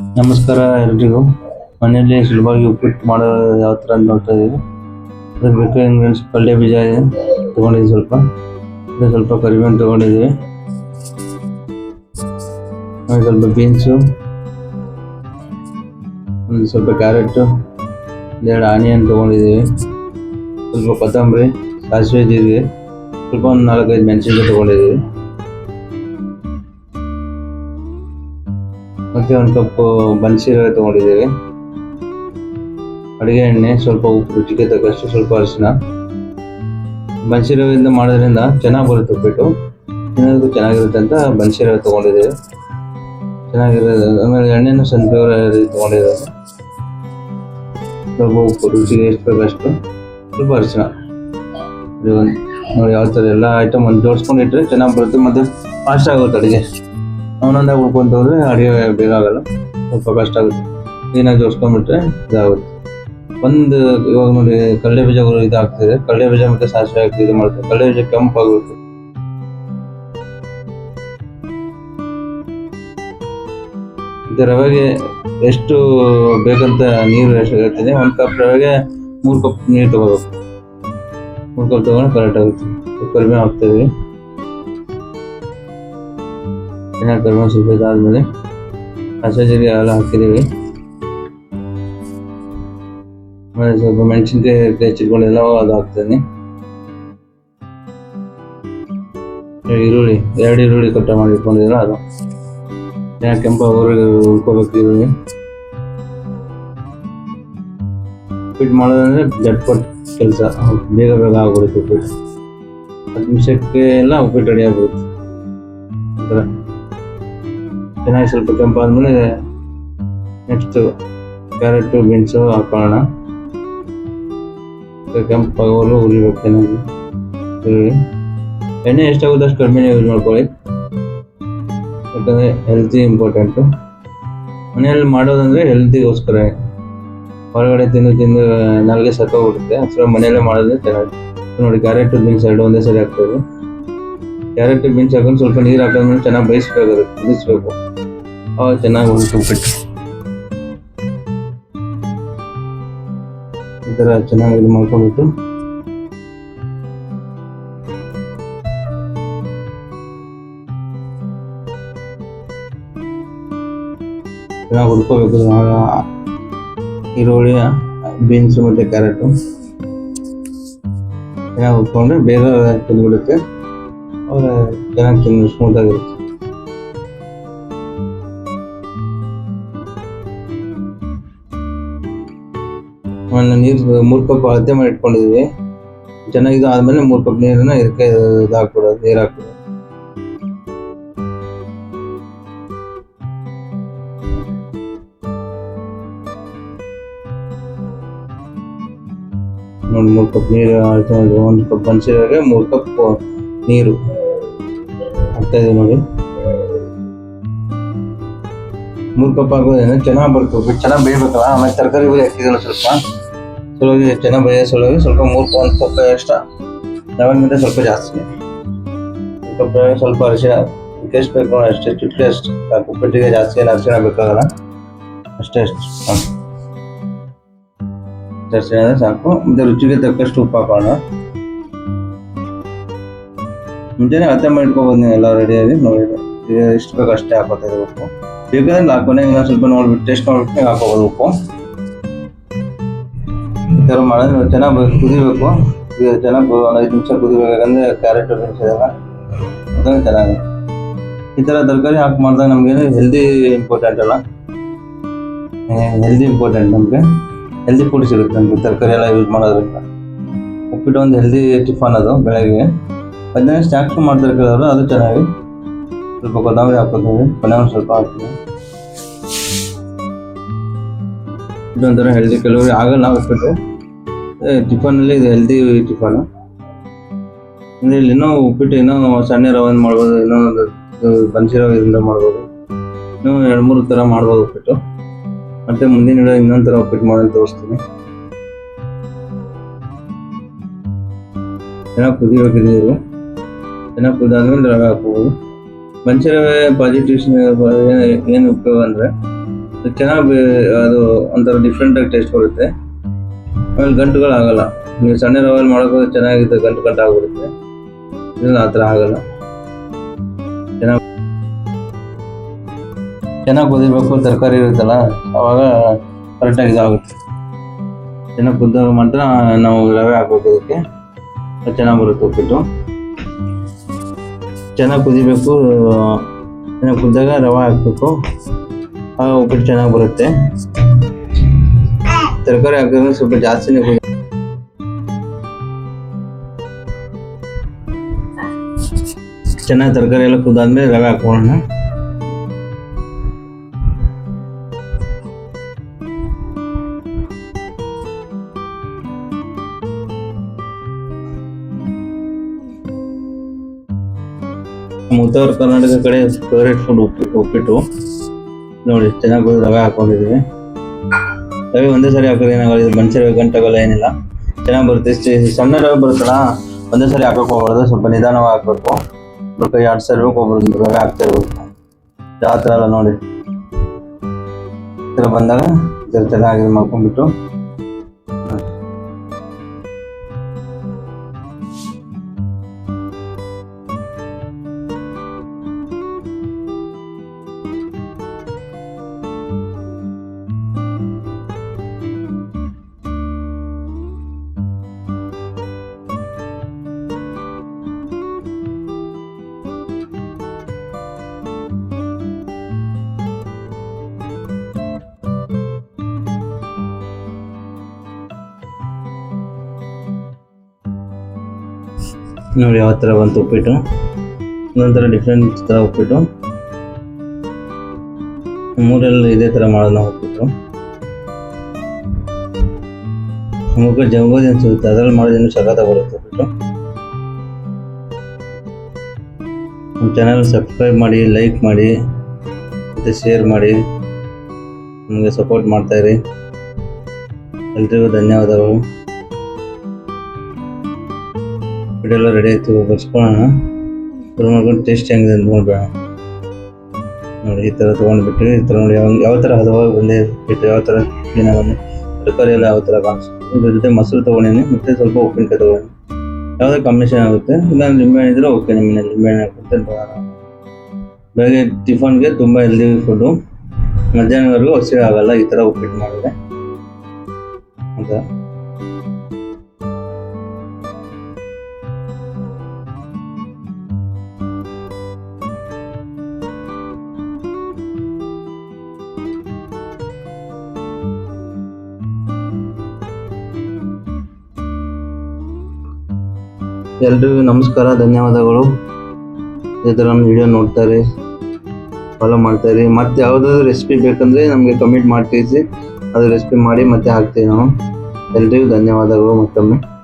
ನಮಸ್ಕಾರ ಎಲ್ರಿಗೂ. ಮನೆಯಲ್ಲಿ ಸುಲಭವಾಗಿ ಉಪ್ಪಿಟ್ಟು ಮಾಡೋ ಯಾವ ಥರ ಅಂತ ನೋಡ್ತಾ ಇದ್ದೀವಿ. ಅದಕ್ಕೆ ಬೇಕಾದ ingredients, ಪಲ್ಯ, ಬೀಜ ಇದೆ. ತೊಗೊಂಡಿದ್ದೀವಿ ಸ್ವಲ್ಪ. ಇದು ಸ್ವಲ್ಪ ಕರಿಬೇವು ತೊಗೊಂಡಿದ್ದೀವಿ. ಸ್ವಲ್ಪ ಬೀನ್ಸು. ಒಂದು ಸ್ವಲ್ಪ ಕ್ಯಾರೆಟು. ಒಂದೆರಡು ಆನಿಯನ್ ತೊಗೊಂಡಿದ್ದೀವಿ. ಸ್ವಲ್ಪ ಕೊತ್ತಂಬರಿ, ಸಾಸಿವೆ ಜೀರಿಗೆ. ಸ್ವಲ್ಪ ಒಂದು ನಾಲ್ಕೈದು ಮೆಣಸಿನ್ಕಾಯಿ ತೊಗೊಂಡಿದ್ದೀವಿ. ಮತ್ತೆ ಒಂದು ಕಪ್ ಬನ್ಸಿರವೆ ತೊಗೊಂಡಿದ್ದೀವಿ. ಅಡುಗೆ ಎಣ್ಣೆ, ಸ್ವಲ್ಪ ಉಪ್ಪು, ರುಚಿಗೆ ತಕ್ಕಷ್ಟು ಸ್ವಲ್ಪ ಅರಿಶಿನ. ಬನ್ಸಿರವೆಯಿಂದ ಮಾಡೋದ್ರಿಂದ ಚೆನ್ನಾಗಿ ಬರುತ್ತೆ ಉಪ್ಪಿಟ್ಟು. ತಿನ್ನೋದಕ್ಕೂ ಚೆನ್ನಾಗಿರುತ್ತೆ ಅಂತ ಬನ್ಸಿರವೆ ತೊಗೊಂಡಿದ್ದೀವಿ. ಚೆನ್ನಾಗಿರೋದು, ಆಮೇಲೆ ಎಣ್ಣೆನೂ ಸನ್ಫ್ಲವರ್ ತೊಗೊಂಡಿರೋದು ಸ್ವಲ್ಪ ಉಪ್ಪು, ರುಚಿಗೆ ಎಷ್ಟು ಬೇಕಷ್ಟು ಸ್ವಲ್ಪ ಅರಿಶಿನ. ನೋಡಿ, ಯಾವ ಥರ ಎಲ್ಲ ಐಟಮ್ ಒಂದು ಜೋಡಿಸ್ಕೊಂಡಿಟ್ರೆ ಚೆನ್ನಾಗಿ ಬರುತ್ತೆ ಮತ್ತು ಫಾಸ್ಟ್ ಆಗುತ್ತೆ ಅಡುಗೆ. ಅವನೊಂದಾಗ ಉಳ್ಕೊಂತ ಹೋದ್ರೆ ಅಡುಗೆ ಬೇಗ ಆಗಲ್ಲ ಸ್ವಲ್ಪ ಕಷ್ಟ ಆಗುತ್ತೆ. ಕ್ಲೀನಾಗಿ ಜೋಡಿಸ್ಕೊಂಡ್ಬಿಟ್ರೆ ಇದಾಗುತ್ತೆ. ಒಂದು ಇವಾಗ ನೋಡಿ ಕಡಲೆ ಬೀಜಗಳು ಇದಾಗ್ತಿದೆ. ಕಡಲೆ ಬೀಜ ಮತ್ತೆ ಸಾಸಿವೆ ಹಾಕಿ ಇದು ಮಾಡ್ತಾರೆ. ಕಡಲೆ ಬೀಜ ಕೆಂಪಾಗುತ್ತೆ. ಮತ್ತೆ ರವೆಗೆ ಎಷ್ಟು ಬೇಕಂತ ನೀರು ಎಷ್ಟು ಹೇಳ್ತೀನಿ. ಒಂದು ಕಪ್ ರವೆಗೆ ಮೂರು ಕಪ್ ನೀರು ತಗೋಬೇಕು. ಮೂರು ಕಪ್ ತಗೊಂಡು ಕರೆಕ್ಟ್ ಆಗುತ್ತೆ. ಕಡಿಮೆ ಹಾಕ್ತೇವೆ ಚೆನ್ನಾಗಿ ಕಡಿಮೆ ಸ್ವಲ್ಪ ಇದಾದ್ಮೇಲೆ. ಹಸಿ ಜೀರಿಗೆ ಎಲ್ಲ ಹಾಕಿದ್ದೀವಿ. ಆಮೇಲೆ ಸ್ವಲ್ಪ ಮೆಣಸಿನ್ಕಾಯಿ ಹೆಚ್ಚಿಟ್ಕೊಂಡಿಲ್ಲ ಅದು ಹಾಕ್ತೀನಿ. ಈರುಳ್ಳಿ, ಎರಡು ಈರುಳ್ಳಿ ಕಟ್ಟ ಮಾಡಿ ಇಟ್ಕೊಂಡಿದ್ದೀರ ಅದು. ಚೆನ್ನಾಗಿ ಕೆಂಪ ಊರಿಗೆ ಉಳ್ಕೋಬೇಕು ಈರುಳ್ಳಿ. ಉಪ್ಪಿಟ್ಟು ಮಾಡೋದಂದ್ರೆ ಜಟ್ಪಟ್ ಕೆಲಸ. ಬೇಗ ಬೇಗ ಆಗ್ಬಿಡುತ್ತೆ ಉಪ್ಪಿಟ್ಟು ಹತ್ತು ನಿಮಿಷಕ್ಕೆ ಎಲ್ಲ ಉಪ್ಪಿಟ್ಟು ರೆಡಿ ಆಗ್ಬಿಡುತ್ತೆ. ಆ ಚೆನ್ನಾಗಿ ಸ್ವಲ್ಪ ಕೆಂಪಾದ್ಮೇಲೆ ನೆಕ್ಸ್ಟ್ ಕ್ಯಾರೆಟು ಬೀನ್ಸು ಹಾಕೊಳ್ಳೋಣ ಕೆಂಪಾಗೋಲು ಉರಿಬೇಕು ಚೆನ್ನಾಗಿ. ಎಣ್ಣೆ ಎಷ್ಟಾಗುತ್ತೆ ಅಷ್ಟು ಕಡಿಮೆ ಯೂಸ್ ಮಾಡ್ಕೊಳ್ಳಿ. ಯಾಕಂದರೆ ಹೆಲ್ತಿ ಇಂಪಾರ್ಟೆಂಟು ಮನೆಯಲ್ಲಿ ಮಾಡೋದಂದರೆ ಹೆಲ್ತಿಗೋಸ್ಕರ ಹೊರಗಡೆ ತಿಂದು ತಿಂದು ನಾಲ್ಗೆ ಸತ್ತೋಗ್ಬಿಡುತ್ತೆ. ಅಷ್ಟರ ಮನೆಯಲ್ಲೇ ಮಾಡೋದ್ರೆ ಚೆನ್ನಾಗಿ. ನೋಡಿ ಕ್ಯಾರೆಟು ಬೀನ್ಸ್ ಎರಡು ಒಂದೇ ಸರಿ ಹಾಕ್ತೇವೆ ಕ್ಯಾರೆಟ್ ಬೀನ್ಸ್ ಹಾಕೊಂಡು ಸ್ವಲ್ಪ ನೀರು ಹಾಕಿದ್ಮೇಲೆ ಚೆನ್ನಾಗಿ ಬೇಯಿಸ್ಬೇಕಾಗುತ್ತೆ, ಕುದಿಸ್ಬೇಕು. ಚೆನ್ನಾಗಿ ಉಂಟು ಉಪ್ಪಿಟ್ಟು. ಈ ಚೆನ್ನಾಗಿ ಇದು ಮಾಡ್ಕೊಂಡ್ಬಿಟ್ಟು. ಚೆನ್ನಾಗಿ ಹುರ್ಕೋಬೇಕು. ಈರುಳ್ಳಿ, ಬೀನ್ಸು ಮತ್ತು ಕ್ಯಾರೆಟು. ಚೆನ್ನಾಗಿ ಹುರ್ಕೊಂಡ್ರೆ ಬೇಗ ತಿಂದ್ಬಿಡುತ್ತೆ. ಚೆನ್ನಾಗಿ ತಿನ್ನು ಸ್ಮೂತಾಗಿರುತ್ತೆ ಆಮೇಲೆ ನೀರು ಮೂರು ಕಪ್ ಅಳತೆ ಮಾಡಿ ಇಟ್ಕೊಂಡಿದ್ವಿ. ಚೆನ್ನಾಗಿ ಇದು ಆದ್ಮೇಲೆ ಮೂರು ಕಪ್ ನೀರನ್ನ ಇದಕ್ಕೆ ಇದು ಹಾಕ್ಬಿಡೋದು ನೀರು ಹಾಕ್ಬಿಡೋದು. ನೋಡಿ, ಮೂರು ಕಪ್ ನೀರು ಅಳತೆ ಒಂದು ಕಪ್ ಬನ್ಸಿರಾಗೆ ಮೂರು ಕಪ್ ನೀರು. ಹಾಕ್ತಾ ಇದೆ ನೋಡಿ. ಮೂರು ಕಪ್ ಹಾಕೋದೇನೆ ಚೆನ್ನಾಗಿ ಬರ್ತವೆ ಚೆನ್ನಾಗಿ ಬೇಯಬೇಕಲ್ಲ? ಆಮೇಲೆ ತರಕಾರಿ ಹಾಕಿದಲ್ಲ ಸ್ವಲ್ಪ. ಸಲುವಾಗಿ ಚೆನ್ನಾಗಿ ಬೇಯ ಸಲುವಾಗಿ ಸ್ವಲ್ಪ ಮೂರು ಒಂದು ಪಕ್ಕ ಎಷ್ಟ ಲವಂಗಿಂದ ಸ್ವಲ್ಪ ಜಾಸ್ತಿ. ಸ್ವಲ್ಪ ಸ್ವಲ್ಪ ಅರಿಶಿನ ಎಷ್ಟು ಬೇಕು ಅಷ್ಟೇ, ಚುಟ್ಕೆ ಅಷ್ಟು. ಸಾಕು ಜಾಸ್ತಿ ಏನು ಅರಿಶಿನ ಬೇಕಾಗಲ್ಲ. ಅಷ್ಟೇ ಅಷ್ಟು. ಸಾಕು ಅರಿಶಿಣ ಸಾಕು. ಮತ್ತೆ ರುಚಿಗೆ ತಕ್ಕಷ್ಟು ಉಪ್ಪು ಹಾಕೋಣ. ಮುಂಚೆನೆ ಅಳತೆ ಮಾಡಿಟ್ಕೋಬೋದು ನೀವು ಎಲ್ಲ ರೆಡಿಯಾಗಿ ನೋಡಿ ಎಷ್ಟು ಬೇಕು ಅಷ್ಟೇ ಹಾಕೋತಾ ಉಪ್ಪು. ಬೇಕಾದ್ರೆ ಹಾಕೋಣ ಇನ್ನೊಂದು ಸ್ವಲ್ಪ ನೋಡ್ಬಿಟ್ಟು ಟೇಸ್ಟ್ ನೋಡ್ಬಿಟ್ಟು ಹಾಕೋಬೋದು ಉಪ್ಪು. ಥರ ಮಾಡಿದ್ರೆ ಚೆನ್ನಾಗಿ ಕುದಿಬೇಕು. ಚೆನ್ನಾಗಿ ಒಂದು ಐದು ನಿಮಿಷ ಕುದಿಬೇಕು ಯಾಕಂದ್ರೆ ಕ್ಯಾರೆಟ್ ಇದೆಲ್ಲ ಅದನ್ನು ಚೆನ್ನಾಗಿ ಈ ಥರ ತರಕಾರಿ ಹಾಕಿ ಮಾಡಿದಾಗ ನಮಗೆ ಹೆಲ್ದಿ ಇಂಪಾರ್ಟೆಂಟ್ ಅಲ್ಲ. ಹೆಲ್ದಿ ಇಂಪಾರ್ಟೆಂಟ್ ನಮಗೆ. ಹೆಲ್ದಿ ಫುಡ್ ಸಿಗುತ್ತೆ ನಮಗೆ ತರಕಾರಿ ಎಲ್ಲ ಯೂಸ್ ಮಾಡೋದ್ರಿಂದ. ಉಪ್ಪಿಟ್ಟು ಒಂದು ಹೆಲ್ದಿ ಟಿಫನ್ ಅದು ಬೆಳಗ್ಗೆ. ಅದನ್ನೇ ಸ್ನ್ಯಾಕ್ಸ್ ಮಾಡ್ತಾರೆ ಕೆಲವರು, ಅದು ಚೆನ್ನಾಗಿ. ಸ್ವಲ್ಪ ಕೊತ್ತಂಬರಿ ಹಾಕೋತೀವಿ ಕೊನೆ ಒಂದು ಸ್ವಲ್ಪ ಹಾಕ್ತೀವಿ. ಇದೊಂಥರ ಹೆಲ್ದಿ ಕೆಲವರು ಆಗಲ್ಲ ಉಪ್ಪಿಟ್ಟು. ಟಿಫನಲ್ಲಿ ಇದು ಹೆಲ್ದಿ ಟಿಫನ್. ಅಂದರೆ ಇಲ್ಲಿ ಇನ್ನೂ ಉಪ್ಪಿಟ್ಟು ಇನ್ನೂ ಸಣ್ಣ ರವೆ ಮಾಡ್ಬೋದು ಒಂದು ಬನ್ಸಿ ಇದರಿಂದ ಮಾಡ್ಬೋದು. ಇನ್ನೂ ಎರಡು ಮೂರು ಥರ ಮಾಡ್ಬೋದು ಉಪ್ಪಿಟ್ಟು. ಮತ್ತೆ ಮುಂದಿನ ವಿಡಿಯೋ ಇನ್ನೊಂದು ಥರ ಉಪ್ಪಿಟ್ಟು ಮಾಡೋದು ತೋರಿಸ್ತೀನಿ. ಚೆನ್ನಾಗಿ ಕುದಿಬೇಕು ನೀರು. ಚೆನ್ನಾಗಿ ಕುದಾದ್ಮೇಲೆ ರವೆ ಹಾಕ್ಬೋದು. ಬನ್ಸಿ ರವೆ ಪಾಸಿಟಿವ್ಸ್ ಏನು ಉಪಯೋಗ ಅಂದರೆ ಚೆನ್ನಾಗಿ ಅದು ಒಂಥರ ಡಿಫ್ರೆಂಟ್ ಆಗಿ ಟೇಸ್ಟ್ ಬರುತ್ತೆ. ಆಮೇಲೆ ಗಂಟುಗಳು ಆಗಲ್ಲ. ನೀವು ಸಣ್ಣ ರವೆಯಲ್ಲಿ ಮಾಡೋಕ್ಕೆ ಚೆನ್ನಾಗಿದ್ದು ಗಂಟು ಗಂಟು ಆಗ್ಬಿಡುತ್ತೆ. ಇಲ್ಲ ಆ ಥರ ಆಗಲ್ಲ. ಚೆನ್ನಾಗಿ ಚೆನ್ನಾಗಿ ಕುದಿಬೇಕು ತರಕಾರಿ ಇರುತ್ತಲ್ಲ, ಅವಾಗ ಕರೆಕ್ಟಾಗಿ ಇದಾಗುತ್ತೆ. ಚೆನ್ನಾಗಿ ಕುದ್ದಾಗ ಮಾತ್ರ ನಾವು ರವೆ ಹಾಕ್ಬೇಕು ಇದಕ್ಕೆ. ಚೆನ್ನಾಗಿ ಬರುತ್ತೆ ಉಪ್ಪಿಟ್ಟು. ಚೆನ್ನಾಗಿ ಕುದಿಬೇಕು ಚೆನ್ನಾಗಿ ಕುದ್ದಾಗ ರವೆ ಹಾಕಬೇಕು. ಆಗ ಉಪ್ಪಿಟ್ಟು ಚೆನ್ನಾಗಿ ಬರುತ್ತೆ. ತರಕಾರಿ ಹಾಕಿದ್ರೆ ಸ್ವಲ್ಪ ಜಾಸ್ತಿನೇ ಕುದಿ ಚೆನ್ನಾಗಿ ತರಕಾರಿ ಎಲ್ಲ ಕುದ್ದಾದ್ಮೇಲೆ ರವೆ ಹಾಕೋಣ ನಮ್ಮ ಉತ್ತರ ಕರ್ನಾಟಕ ಕಡೆ ಫೇವ್ರೇಟ್ ಫುಡ್ ಉಪ್ಪಿಟ್ಟು ಉಪ್ಪಿಟ್ಟು ನೋಡಿ ಚೆನ್ನಾಗಿ ರವೆ ಹಾಕೊಂಡಿದ್ದೀವಿ ರವೆ ಒಂದೇ ಸಾರಿ ಹಾಕೋದು ಏನಾಗಲ್ಲ ಇದು ಗಂಟೆಗಳು ಏನಿಲ್ಲ. ಚೆನ್ನಾಗಿ ಬರುತ್ತೆ. ಸಣ್ಣ ರವೆ ಬರುತ್ತಲ್ಲ, ಒಂದೇ ಸಾರಿ ಹಾಕಕ್ಕೆ ಹೋಗ್ಬಾರ್ದು, ಸ್ವಲ್ಪ ನಿಧಾನವಾಗಿ ಹಾಕ್ಬೇಕು. ಒಬ್ರು ಎರಡು ಆಡ್ಸ್ತಾ ಹೋಗ್ಬಾರ್ದು ರವೆ ಹಾಕ್ತಾ ಇರ್ಬೇಕು. ಯಾವ ಥರ ಎಲ್ಲ ನೋಡಿ. ಈ ಥರ ಬಂದಾಗ ಈ ಥರ ಚೆನ್ನಾಗಿ ಮಾಡ್ಕೊಂಡ್ಬಿಟ್ಟು ನೋಡಿ ಯಾವ ಥರ ಬಂತು ಉಪ್ಪಿಟ್ಟು. ಒಂದೊಂಥರ ಡಿಫ್ರೆಂಟ್ ಥರ ಉಪ್ಪಿಟ್ಟು. ಮೂರಲ್ಲಿ ಇದೇ ಥರ ಮಾಡೋಣ ಉಪ್ಪಿಟ್ಟು. ನಮಗೆ ಜಂಗೋದಿ ಸಿಗುತ್ತೆ ಅದರಲ್ಲಿ ಮಾಡೋದೇನು ಸಖತ್ತ ಬರುತ್ತೆ ಉಪ್ಪಿಟ್ಟು. ನಮ್ಮ ಚಾನಲ್ ಸಬ್ಸ್ಕ್ರೈಬ್ ಮಾಡಿ ಲೈಕ್ ಮಾಡಿ, ಮತ್ತು ಶೇರ್ ಮಾಡಿ. ನಮಗೆ ಸಪೋರ್ಟ್ ಮಾಡ್ತಾಯಿರಿ ಎಲ್ರಿಗೂ ಧನ್ಯವಾದಗಳು. ವಿಡಿಯೋ ಎಲ್ಲ ರೆಡಿ ಆಯ್ತು, ಬರ್ಸ್ಕೊಳ್ಳೋಣ. ಮಾಡ್ಕೊಂಡು ಟೇಸ್ಟ್ ಹೆಂಗಿದೆ ಅಂತ ನೋಡ್ಬೇಡ. ನೋಡಿ, ಈ ಥರ ತೊಗೊಂಡ್ಬಿಟ್ಟು, ಈ ಥರ ನೋಡಿ, ಯಾವ ಯಾವ ಥರ ಹದವಾಗಿ ಒಂದೇ ಬಿಟ್ಟು, ಯಾವ ಥರ ಕ್ಲೀನಾಗಿ ತರಕಾರಿ ಎಲ್ಲ ಯಾವ ಥರ ಕಾಣಿಸ್ತು ಇದ್ರ ಜೊತೆ ಮೊಸರು ತೊಗೊಂಡಿನಿ, ಮತ್ತು ಸ್ವಲ್ಪ ಉಪ್ಪಿನಕಾಯಿ ತೊಗೊಂಡು ಯಾವುದೇ ಕಾಂಬಿನೇಷನ್ ಆಗುತ್ತೆ. ಇಲ್ಲ ನಿಂಬೆಹಣ್ಣು ಇದ್ದರೆ ಓಕೆ ನಿಮ್ಮ ಮನೇಲಿ ನಿಂಬೆಹಣ್ಣು ಹಾಕುತ್ತೆ ಬೆಳಗ್ಗೆ ಟಿಫನ್ಗೆ ತುಂಬ ಹೆಲ್ದಿ ಫುಡ್ಡು ಮಧ್ಯಾಹ್ನವರೆಗೂ ಹಸಿವೆ ಆಗಲ್ಲ, ಈ ಥರ ಉಪ್ಪಿಟ್ಟು ಮಾಡಿದೆ ಅಂತ. ಎಲ್ರಿಗೂ ನಮಸ್ಕಾರ, ಧನ್ಯವಾದಗಳು. ಇದೇ ಥರ ನಮ್ಮ ವಿಡಿಯೋ ನೋಡ್ತಾರೆ ಫಾಲೋ ಮಾಡ್ತಾರೆ. ಮತ್ತೆ ಯಾವುದಾದ್ರು ರೆಸಿಪಿ ಬೇಕಂದ್ರೆ ನಮಗೆ ಕಮೆಂಟ್ ಮಾಡ್ತೀವಿ ಅದು ರೆಸಿಪಿ ಮಾಡಿ ಮತ್ತೆ ಹಾಕ್ತೀವಿ ನಾವು. ಎಲ್ರಿಗೂ ಧನ್ಯವಾದಗಳು ಮತ್ತೊಮ್ಮೆ.